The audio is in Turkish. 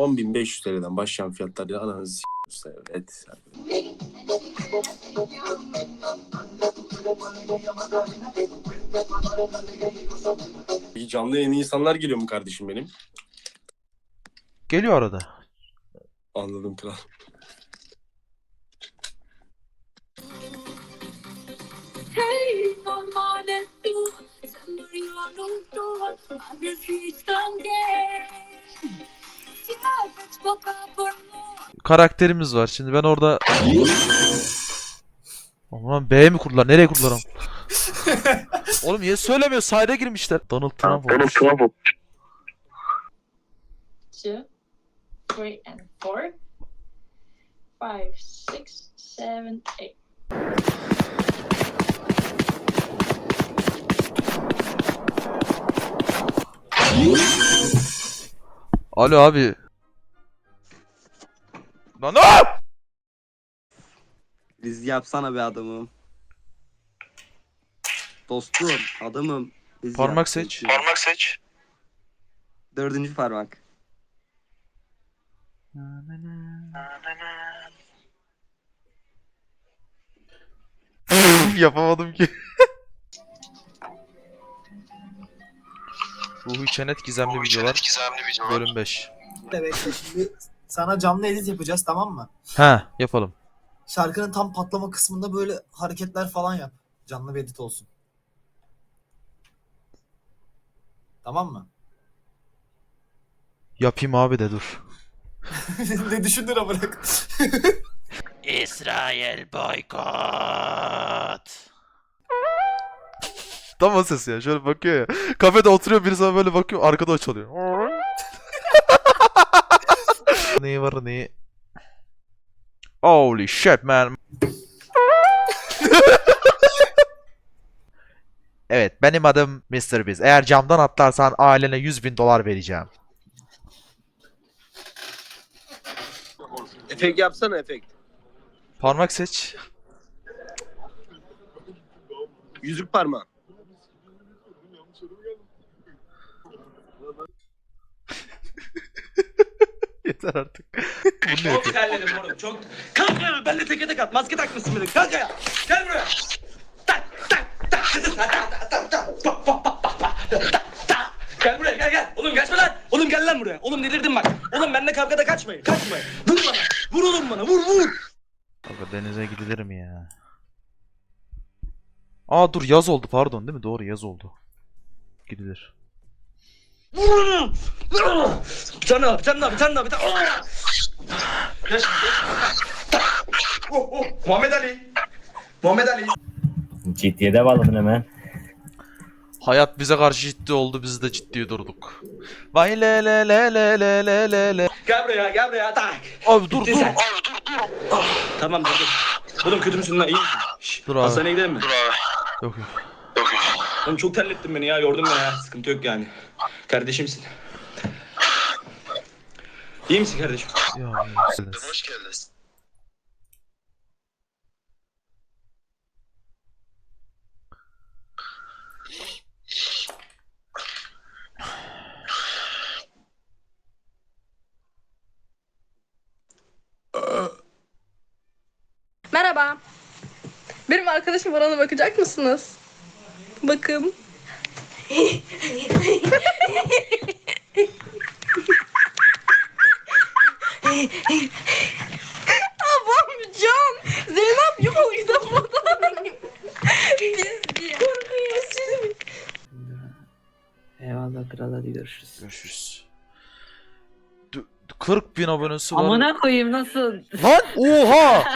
10.500 TL'den başlayan fiyatlarıyla ananızı s***. Evet. Bir canlı yeni insanlar geliyor mu kardeşim benim? Geliyor arada. Anladım kral. Hey, Karakterimiz var. Şimdi ben orada... Aman B mi kurdular? Nereye kurdular? Oğlum niye söylemiyor? Sayda girmişler. Donald Trump olmuş. two, three, and four, five, six, seven, eight. Alo abi. Lan ne? Biz yapsana be adamım. Dostum, adamım. Biz Parmak yap, seç. Parmak seç. Dördüncü parmak. Yapamadım ki. Ruhu Çenet gizemli videolar. gizemli videolar. Bölüm 5. de bekle şimdi sana canlı edit yapacağız tamam mı? He yapalım. Şarkının tam patlama kısmında böyle hareketler falan yap. Canlı bir edit olsun. Tamam mı? Yapayım abi de dur. ne düşündün amına koyayım? İsrail boykot. Tam o ses ya. Şöyle bakıyor ya. Kafede oturuyor birisi sana böyle bakıyor. Arkada o çalıyor. Var ne? Holy shit man. evet benim adım Mr. Biz. Eğer camdan atlarsan ailene 100 bin dolar vereceğim. Efekt yapsana efekt. Parmak seç. Yüzük parmağı. Yeter artık. Çok terledim oğlum çok. Kalk ya ben de teke tek at. Maske takmışsın de. Kalk ya. Gel buraya. Tak tak tak. Tak tak tak. Bak bak bak bak bak. Tak tak. Gel buraya gel gel. Oğlum kaçma lan. Oğlum gel lan buraya. Oğlum delirdim bak. Oğlum benimle kavgada kaçmayın. Kaçmayın. Vur bana. Vur oğlum bana. Vur vur. Kanka denize gidilir mi ya? Aa dur yaz oldu pardon değil mi? Doğru yaz oldu. Gidilir. Vur onu. Bir tane daha bir tane daha bir tane daha bir tane daha. Geç geç. Oh oh. Muhammed Ali. Muhammed Ali. Ciddiye bağladın hemen. Hayat bize karşı ciddi oldu biz de ciddi durduk. Vay le le le le le le le le. Gel buraya gel buraya. Tak. Abi dur Bitti dur. sen. Tamam dur dur. Oğlum kötü müsün lan iyi misin? Dur abi. Hastaneye gidelim mi? Dur abi. Yok yok. Oğlum çok terlettin beni ya yordun beni ya. Sıkıntı yok yani. Kardeşimsin. İyi misin kardeşim? Ya, ya, Hoş geldin. Merhaba. Benim arkadaşım var ona bakacak mısınız? Bakım. Babam Can. Zeynep yok o yüzden burada. Biz korkuyoruz siz. Eyvallah kral hadi görüşürüz. Görüşürüz. D- 40 bin abonesi var. Amına koyayım nasıl? Lan oha!